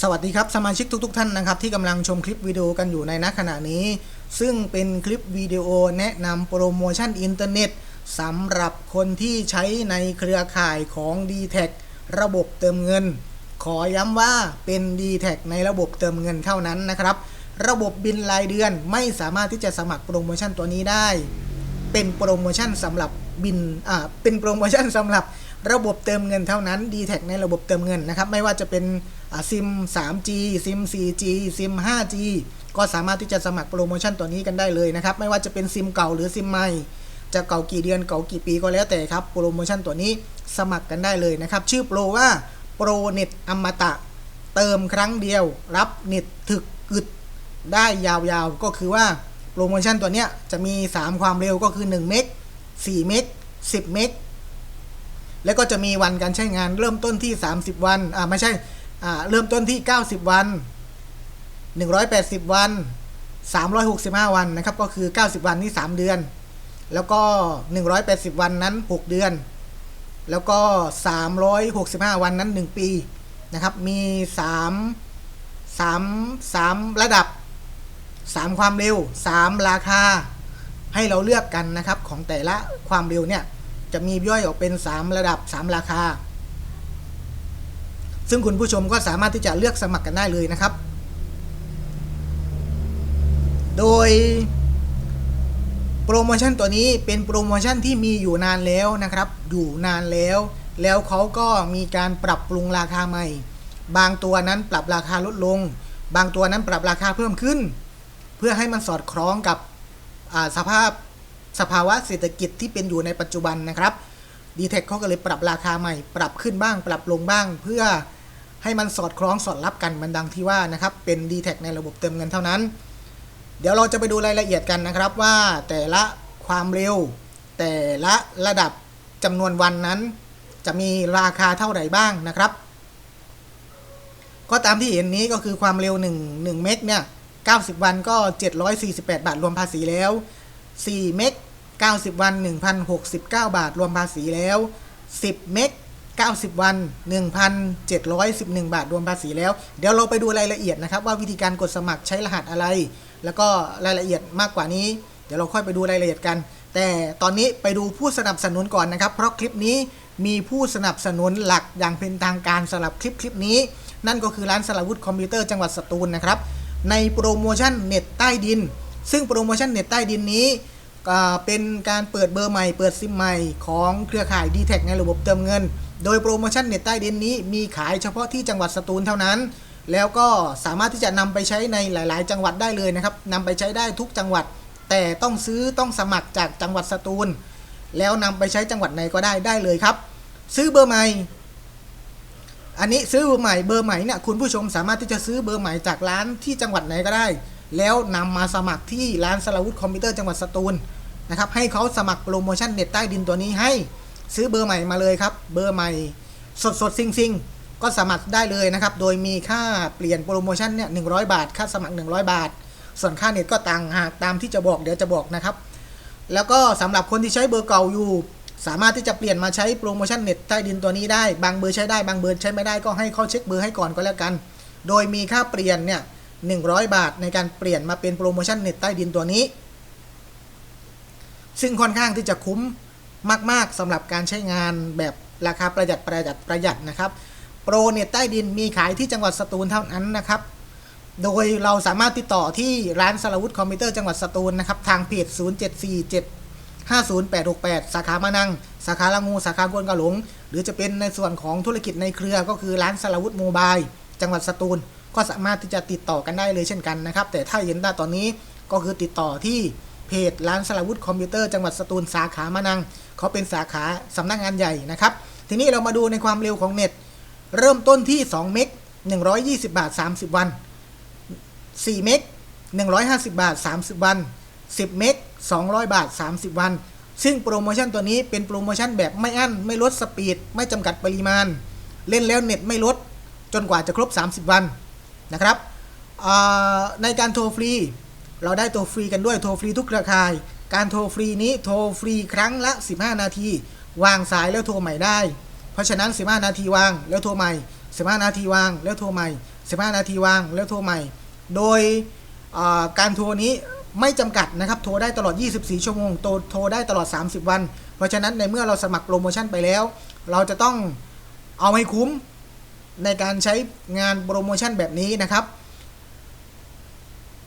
สวัสดีครับสมาชิกทุกๆทท่านนะครับที่กำลังชมคลิปวิดีโอกันอยู่ในณขณะนี้ ซึ่งเป็นคลิปวิดีโอแนะนำโปรโมชั่นอินเทอร์เน็ตสำหรับคนที่ใช้ในเครือข่ายของ d t แทระบบเติมเงิน ขอย้ำว่าเป็น d t แทในระบบเติมเงินเท่านั้นนะครับ ระบบบินรายเดือนไม่สามารถที่จะสมัครโปรโมชั่นตัวนี้ได้ เป็นโปรโมชั่นสำหรับบินอ่าเป็นโปรโมชั่นสำหรับระบบเติมเงินเท่านั้น d t แทในระบบเติมเงินนะครับไม่ว่าจะเป็น ซิม 3G ซิม 4G ซิม 5G ก็สามารถที่จะสมัครโปรโมชั่นตัวนี้กันได้เลยนะครับ ไม่ว่าจะเป็นซิมเก่าหรือซิมใหม่ จะเก่ากี่เดือนเก่ากี่ปีก็แล้วแต่ครับ โปรโมชั่นตัวนี้สมัครกันได้เลยนะครับ ชื่อโปรว่าโปรเน็ตอมตะ เติมครั้งเดียว รับเน็ตถึกอึดได้ยาวๆ ก็คือว่าโปรโมชั่นตัวนี้จะมี 3 ความเร็วก็คือ 1 เมก 4 เมก 10 เมก แล้วก็จะมีวันการใช้งานเริ่มต้นที่ 30 วัน อ่าไม่ใช่ เริ่มต้นที่ 90 วัน 180 วัน 365 วันนะครับ ก็คือ 90 วันนี่ 3 เดือน แล้วก็ 180 วันนั้น 6 เดือน แล้วก็ 365 วันนั้น 1 ปีนะครับ มี 3 3 3 ระดับ 3 ความเร็ว 3 ราคา ให้เราเลือกกันนะครับ ของแต่ละความเร็วเนี่ย จะมีย่อยออกเป็น 3 ระดับ 3 ราคา ซึ่งคุณผู้ชมก็สามารถที่จะเลือกสมัครกันได้เลยนะครับ โดยโปรโมชั่นตัวนี้เป็นโปรโมชั่นที่มีอยู่นานแล้วนะครับ อยู่นานแล้ว แล้วเขาก็มีการปรับปรุงราคาใหม่ บางตัวนั้นปรับราคาลดลง บางตัวนั้นปรับราคาเพิ่มขึ้น เพื่อให้มันสอดคล้องกับสภาพสภาวะเศรษฐกิจที่เป็นอยู่ในปัจจุบันนะครับดีเทคเขาก็เลยปรับราคาใหม่ ปรับขึ้นบ้าง ปรับลงบ้าง เพื่อ ให้มันสอดคล้องสอดรับกันมันดังที่ว่านะครับเป็น d t แทในระบบเติมเงินเท่านั้น เดี๋ยวเราจะไปดูรายละเอียดกันนะครับว่าแต่ละความเร็ว แต่ละระดับจำนวนวันนั้น จะมีราคาเท่าไหร่บ้างนะครับ ก็ตามที่เห็นนี้ก็คือความเร็ว 1 1 เมกเนี่ย 90 วันก็ 748 บาทรวมภาษีแล้ว 4 เมก90 วัน 1,069 บาทรวมภาษีแล้ว 10 เมก 90 วัน 1,711 บาทรวมภาษีแล้ว เดี๋ยวเราไปดูรายละเอียดนะครับ ว่าวิธีการกดสมัครใช้รหัสอะไร แล้วก็รายละเอียดมากกว่านี้ เดี๋ยวเราค่อยไปดูรายละเอียดกัน แต่ตอนนี้ไปดูผู้สนับสนุนก่อนนะครับ เพราะคลิปนี้มีผู้สนับสนุนหลักอย่างเป็นทางการสำหรับคลิปคลิปนี้ นั่นก็คือร้านสลาวุธคอมพิวเตอร์จังหวัดสตูลนะครับในโปรโมชั่นเน็ตใต้ดิน ซึ่งโปรโมชั่นเน็ตใต้ดินนี้ เป็นการเปิดเบอร์ใหม่ เปิดซิมใหม่ของเครือข่าย d t แทในระบบเติมเงิน โดยโปรโมชั่นเน็ตใต้ดินนี้มีขายเฉพาะที่จังหวัดสตูลเท่านั้น แล้วก็สามารถที่จะนำไปใช้ในหลาย ๆ จังหวัดได้เลยนะครับนำไปใช้ได้ทุกจังหวัด แต่ต้องซื้อต้องสมัครจากจังหวัดสตูล แล้วนำไปใช้จังหวัดไหนก็ได้ได้เลยครับ ซื้อเบอร์ใหม่ อันนี้ซื้อเบอร์ใหม่เบอร์ใหม่เนี่ยคุณผู้ชมสามารถที่จะซื้อเบอร์ใหม่จากร้านที่จังหวัดไหนก็ได้ แล้วนำมาสมัครที่ร้านสลาวุธคอมพิวเตอร์จังหวัดสตูลนะครับให้เขาสมัครโปรโมชั่นเน็ตใต้ดินตัวนี้ให้ซื้อเบอร์ใหม่มาเลยครับเบอร์ใหม่สดสดซิงซิงก็สมัครได้เลยนะครับ โดยมีค่าเปลี่ยนโปรโมชั่นเนี่ยหนึ่งบาท ค่าสมัคร 100 บาท ส่วนค่าเน็ตก็ต่างหากตามที่จะบอกเดี๋ยวจะบอกนะครับ แล้วก็สำหรับคนที่ใช้เบอร์เก่าอยู่ สามารถที่จะเปลี่ยนมาใช้โปรโมชั่นเน็ตใต้ดินตัวนี้ได้ บางเบอร์ใช้ได้บางเบอร์ใช้ไม่ได้ก็ให้เขาเช็คเบอร์ให้ก่อนก็แล้วกัน โดยมีค่าเปลี่ยนเนี่ย 100 บาท ในการเปลี่ยนมาเป็นโปรโมชั่นเน็ตใต้ดินตัวนี้ ซึ่งค่อนข้างที่จะคุ้มมาก ๆสำหรับการใช้งานแบบราคาประหยัดประหยัดประหยัดนะครับ โปรเน็ตใต้ดินมีขายที่จังหวัดสตูลเท่านั้นนะครับ โดยเราสามารถติดต่อที่ร้านสลาวุธคอมพิวเตอร์จังหวัดสตูลนะครับ ทางเพจ 0747 50868 สาขามานัง สาขาละงู สาขากวนกะหลง หรือจะเป็นในส่วนของธุรกิจในเครือก็คือร้านสลาวุธโมบายจังหวัดสตูล ก็สามารถที่จะติดต่อกันได้เลยเช่นกันนะครับ แต่ถ้าเห็นได้ตอนนี้ก็คือติดต่อที่เพจร้านสลาวุธคอมพิวเตอร์จังหวัดสตูลสาขามานังเขาเป็นสาขาสำนักงานใหญ่นะครับ ทีนี้เรามาดูในความเร็วของเน็ต เริ่มต้นที่ 2 เมก120 บาท 30 วัน 4 เมก150 บาท 30 วัน 10 เมก200 บาท 30 วัน ซึ่งโปรโมชั่นตัวนี้เป็นโปรโมชั่นแบบไม่อั้น ไม่ลดสปีด ไม่จำกัดปริมาณ เล่นแล้วเน็ตไม่ลด จนกว่าจะครบ 30 วัน นะครับในการโทรฟรี เราได้โทรฟรีกันด้วยโทรฟรีทุกเครือข่าย การโทรฟรีนี้โทรฟรีครั้งละ 15 นาที วางสายแล้วโทรใหม่ได้ เพราะฉะนั้น 15 นาทีวางแล้วโทรใหม่ 15 นาทีวางแล้วโทรใหม่ 15 นาทีวางแล้วโทรใหม่ โดยการโทรนี้ไม่จำกัดนะครับ โทรได้ตลอด 24 ชั่วโมง โทรโทรได้ตลอด 30 วัน เพราะฉะนั้นในเมื่อเราสมัครโปรโมชั่นไปแล้ว เราจะต้องเอาให้คุ้ม ในการใช้งานโปรโมชั่นแบบนี้นะครับ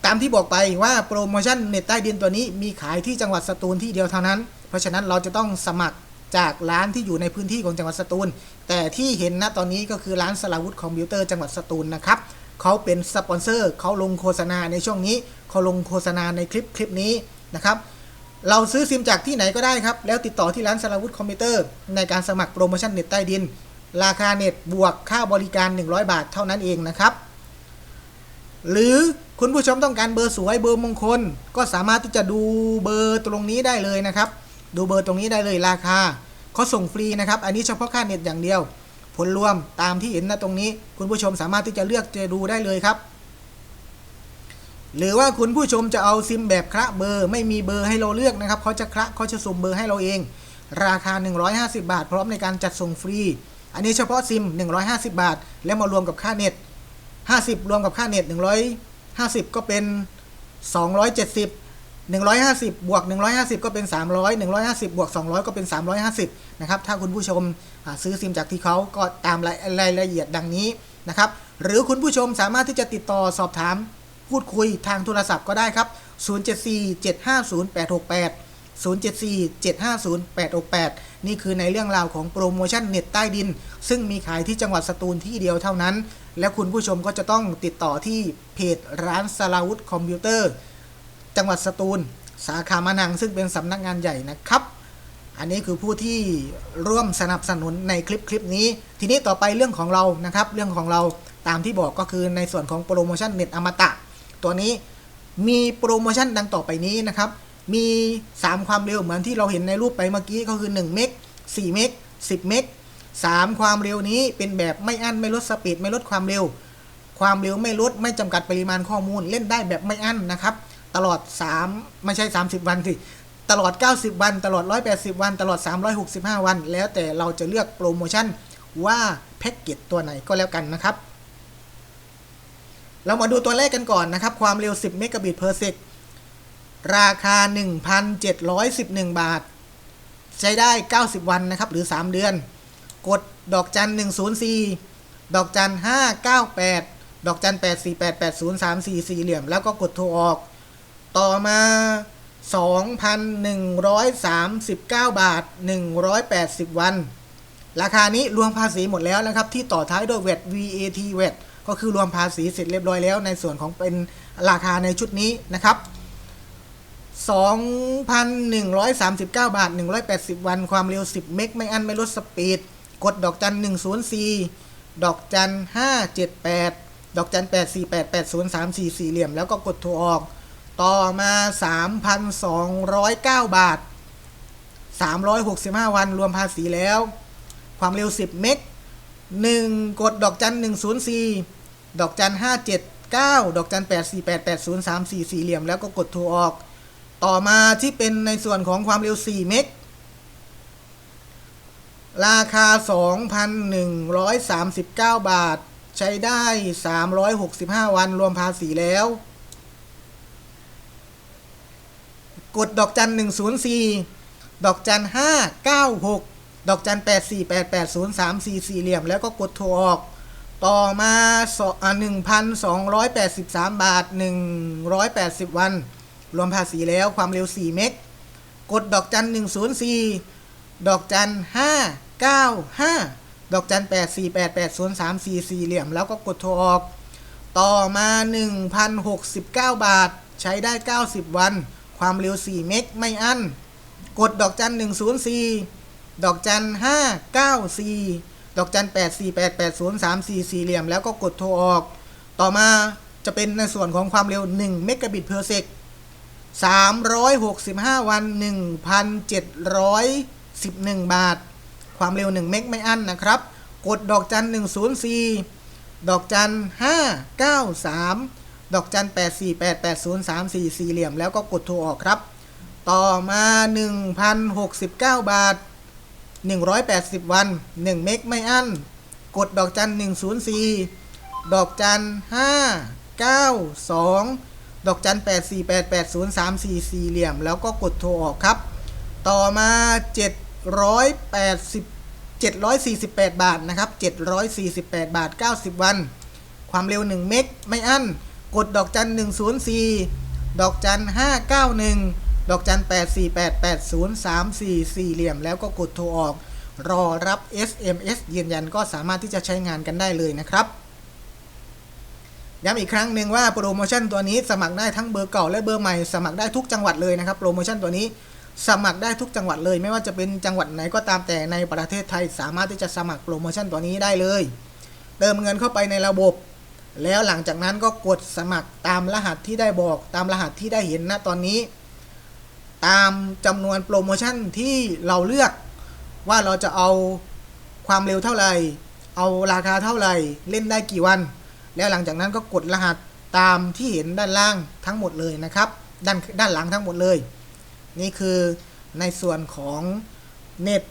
ตามที่บอกไปว่าโปรโมชั่นเน็ตใต้ดินตัวนี้มีขายที่จังหวัดสตูลที่เดียวเท่านั้น เพราะฉะนั้นเราจะต้องสมัครจากร้านที่อยู่ในพื้นที่ของจังหวัดสตูล แต่ที่เห็นณตอนนี้ก็คือร้านสลาวุธคอมพิวเตอร์จังหวัดสตูลนะครับเขาเป็นสปอนเซอร์เขาลงโฆษณาในช่วงนี้เขาลงโฆษณาในคลิปคลิปนี้นะครับเราซื้อซิมจากที่ไหนก็ได้ครับ แล้วติดต่อที่ร้านสลาวุธคอมพิวเตอร์ในการสมัครโปรโมชั่นเน็ตใต้ดิน ราคาเน็ตบวกค่าบริการ 100 บาทเท่านั้นเองนะครับ หรือคุณผู้ชมต้องการเบอร์สวยเบอร์มงคล ก็สามารถที่จะดูเบอร์ตรงนี้ได้เลยนะครับ ดูเบอร์ตรงนี้ได้เลยราคาเขาส่งฟรีนะครับ อันนี้เฉพาะค่าเน็ตอย่างเดียว ผลรวมตามที่เห็นนะตรงนี้ คุณผู้ชมสามารถที่จะเลือกจะดูได้เลยครับหรือว่าคุณผู้ชมจะเอาซิมแบบคละเบอร์ไม่มีเบอร์ให้เราเลือกนะครับเขาจะคละเขาจะสุ่มเบอร์ให้เราเอง ราคา 150 บาท พร้อมในการจัดส่งฟรี อันนี้เฉพาะซิม 150 บาท แล้วมารวมกับค่าเน็ต 50 รวมกับค่าเน็ต 150 ก็เป็น 270 150 บวก 150 ก็เป็น 300 150 บวก 200 ก็เป็น 350 นะครับ ถ้าคุณผู้ชมซื้อซิมจากที่เขาก็ตามรายรายละเอียดดังนี้นะครับ หรือคุณผู้ชมสามารถที่จะติดต่อสอบถามพูดคุยทางโทรศัพท์ก็ได้ครับ 074 750 868 074-750-868 นี่คือในเรื่องราวของโปรโมชั่นเน็ตใต้ดิน ซึ่งมีขายที่จังหวัดสตูลที่เดียวเท่านั้น และคุณผู้ชมก็จะต้องติดต่อที่เพจร้านสลาวุธคอมพิวเตอร์ จังหวัดสตูล สาขามานังซึ่งเป็นสำนักงานใหญ่นะครับ อันนี้คือผู้ที่ร่วมสนับสนุนในคลิปคลิปนี้ ทีนี้ต่อไปเรื่องของเรานะครับ เรื่องของเราตามที่บอกก็คือในส่วนของโปรโมชั่นเน็ตอมตะ ตัวนี้มีโปรโมชั่นดังต่อไปนี้นะครับ มี 3 ความเร็วเหมือนที่เราเห็นในรูปไปเมื่อกี้ก็คือ 1 เมก 4 เมก 10 เมก 3 ความเร็วนี้เป็นแบบไม่อั้นไม่ลดสปีดไม่ลดความเร็ว ความเร็วไม่ลดไม่จำกัดปริมาณข้อมูลเล่นได้แบบไม่อั้นนะครับ ตลอด 3 ไม่ใช่ 30 วันสิตลอด 90 วัน ตลอด 180 วัน ตลอด 365 วัน แล้วแต่เราจะเลือกโปรโมชั่นว่าแพ็กเกจตัวไหนก็แล้วกันนะครับ เรามาดูตัวแรกกันก่อนนะครับ ความเร็ว 10 เมกะบิต per sec ร ราคา 1,711 บาท ใช้ได้ 90 วันนะครับ หรือ 3 เดือน กดดอกจัน 104 ดอกจัน 598 ดอกจัน 8488034เหลี่ยม แล้วก็กดโทรออก ต่อมา 2,139 บาท 180 วัน ราคานี้รวมภาษีหมดแล้วนะครับ ที่ต่อท้ายด้วย VAT VAT VAT ก็คือรวมภาษีเสร็จเรียบร้อยแล้วในส่วนของเป็นราคาในชุดนี้นะครับ 2,139 บาท 180 วัน ความเร็ว 10 เมกไม่อันไม่ลดสปีด กดดอกจัน 104 ดอกจัน 578 ดอกจัน 8488034 สี่เหลี่ยม แล้วก็กดโทรออก ต่อมา 3,209 บาท 365 วันรวมภาษีแล้ว ความเร็ว 10 เมก1 กดดอกจัน 104 ดอกจัน 579 ดอกจัน 8488034 สี่เหลี่ยม แล้วก็กดโทรออก ต่อมาที่เป็นในส่วนของความเร็ว 4 เมก ราคา 2,139 บาท ใช้ได้ 365 วันรวมภาษีแล้ว กดดอกจัน 104 ดอกจัน 596 ดอกจัน 8488034เหลี่ยม แล้วก็กดโทรออกต่อมา 1,283 บาท 180 วัน รวมภาษีแล้วความเร็ว 4 เมก กดดอกจัน 104 ดอกจัน 595 ดอกจัน 8488034เหลี่ยม แล้วก็กดโทรออก ต่อมา 1,069 บาท ใช้ได้ 90 วัน ความเร็ว 4 เมก ไม่อั้น กดดอกจัน 104 ดอกจัน 594 ดอกจัน 8488034เหลี่ยม แล้วก็กดโทรออก ต่อมาจะเป็นในส่วนของความเร็ว 1 เมกะบิต per sec 365 วัน 1,711 บาท ความเร็ว 1 เมกไม่อั้นนะครับ กดดอกจัน 104 ดอกจัน 593 ดอกจัน 8488034 สี่เหลี่ยม แล้วก็กดโทรออกครับ ต่อมา 1,069 บาท 180 วัน 1 เมกไม่อั้น กดดอกจัน 104 ดอกจัน 5 9 2 ดอกจัน 8 4 8 8 0 3 4 4เหลี่ยม แล้วก็กดโทรออกครับ ต่อมา 780 748 บาทนะครับ 748 บาท 90 วัน ความเร็ว 1 เมกไม่อั้น กดดอกจัน 104 ดอกจัน 591 ดอกจัน 8488034 4เหลี่ยม แล้วก็กดโทรออก รอรับ SMS ยืนยันก็สามารถที่จะใช้งานกันได้เลยนะครับ ย้ำอีกครั้งหนึ่งว่าโปรโมชั่นตัวนี้สมัครได้ทั้งเบอร์เก่าและเบอร์ใหม่สมัครได้ทุกจังหวัดเลยนะครับโปรโมชั่นตัวนี้สมัครได้ทุกจังหวัดเลย ไม่ว่าจะเป็นจังหวัดไหนก็ตามแต่ในประเทศไทย สามารถที่จะสมัครโปรโมชั่นตัวนี้ได้เลย เติมเงินเข้าไปในระบบ แล้วหลังจากนั้นก็กดสมัครตามรหัสที่ได้บอก ตามรหัสที่ได้เห็นณตอนนี้ ตามจำนวนโปรโมชั่นที่เราเลือก ว่าเราจะเอาความเร็วเท่าไหร่ เอาราคาเท่าไหร่ เล่นได้กี่วัน แล้วหลังจากนั้นก็กดรหัสตามที่เห็นด้านล่างทั้งหมดเลยนะครับด้านด้านหลังทั้งหมดเลย นี่คือในส่วนของเน็ต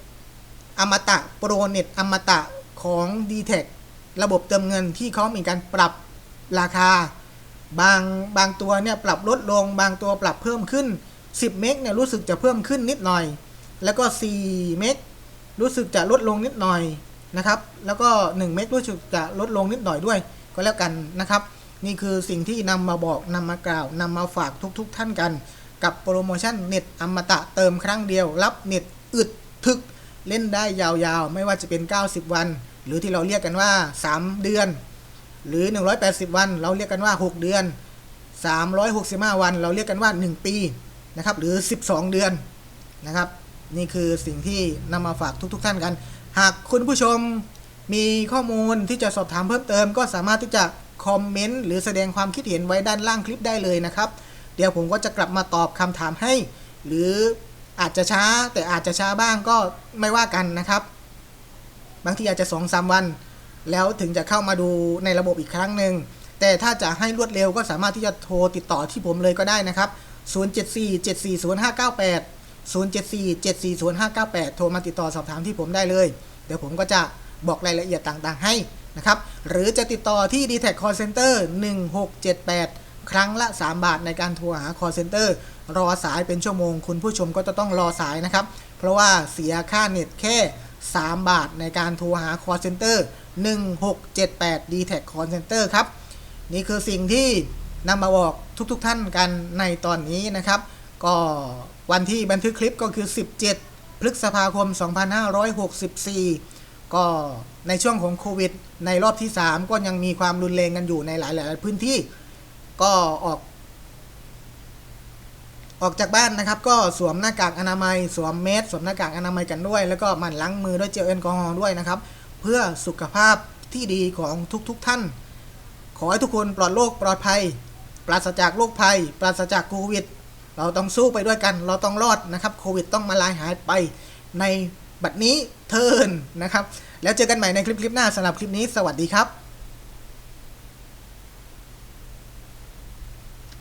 อมตะโปรเน็ตอมตะของ d t แทระบบเติมเงินที่เขามีการปรับราคา บางบางตัวเนี่ยปรับลดลง บางตัวปรับเพิ่มขึ้น 10 เมกเนี่ยรู้สึกจะเพิ่มขึ้นนิดหน่อย แล้วก็ 4 เมกรู้สึกจะลดลงนิดหน่อยนะครับ แล้วก็ 1 เมกรู้สึกจะลดลงนิดหน่อยด้วย ก็แล้วกันนะครับ นี่คือสิ่งที่นำมาบอกนำมากล่าวนำมาฝากทุกๆทท่านกัน กับโปรโมชั่นเน็ตอมตะเติมครั้งเดียว รับเน็ตอึดทึกเล่นได้ยาวๆ ไม่ว่าจะเป็น 90 วัน หรือที่เราเรียกกันว่า 3 เดือน หรือ 180 วัน เราเรียกกันว่า 6 เดือน 365 วัน เราเรียกกันว่า 1 ปีนะครับหรือ 12 เดือนนะครับ นี่คือสิ่งที่นำมาฝากทุก ๆ ท่านกัน หากคุณผู้ชม มีข้อมูลที่จะสอบถามเพิ่มเติม ก็สามารถที่จะคอมเมนต์หรือแสดงความคิดเห็นไว้ด้านล่างคลิปได้เลยนะครับ เดี๋ยวผมก็จะกลับมาตอบคำถามให้ หรืออาจจะช้าแต่อาจจะช้าบ้างก็ไม่ว่ากันนะครับ บางทีอาจจะ2อสวัน แล้วถึงจะเข้ามาดูในระบบอีกครั้งหนึ่งแต่ถ้าจะให้รวดเร็วก็สามารถที่จะโทรติดต่อที่ผมเลยก็ได้นะครับ 074-740-598 074-740-598 โทรมาติดต่อสอบถามที่ผมได้เลย เดี๋ยวผมก็จะ บอกรายละเอียดต่างๆ ให้นะครับ หรือจะติดต่อที่ d t แท Call Center 1678 ครั้งละ 3 บาทในการโทรหา call center รอสายเป็นชั่วโมง คุณผู้ชมก็จะต้องรอสายนะครับ เพราะว่าเสียค่าเน็ตแค่ 3 บาทในการโทรหา call center 1678 d t แท Call Center ครับ นี่คือสิ่งที่นำมาบอกทุกๆทท่านกันในตอนนี้นะครับ ก็วันที่บันทึกคลิปก็คือ 17 พฤษภาคม 2564 ก็ในช่วงของโควิด ในรอบที่ 3 ก็ยังมีความรุนแรงกันอยู่ในหลายๆพื้นที่ ก็ออก ออกจากบ้านนะครับ ก็สวมหน้ากากอนามัย สวมเมสสวมหน้ากากอนามัยกันด้วย แล้วก็หมั่นล้างมือด้วยเจลแอลกอฮอล์ด้วยนะครับ เพื่อสุขภาพที่ดีของทุกๆทท่าน ขอให้ทุกคนปลอดโรคปลอดภัย ปราศจากโรคภัย ปราศจากโควิด เราต้องสู้ไปด้วยกัน เราต้องรอดนะครับ โควิดต้องมาลายหายไปใน บัดนี้เทิร์นนะครับ แล้วเจอกันใหม่ในคลิปคลิปหน้าสำหรับคลิปนี้สวัสดีครับ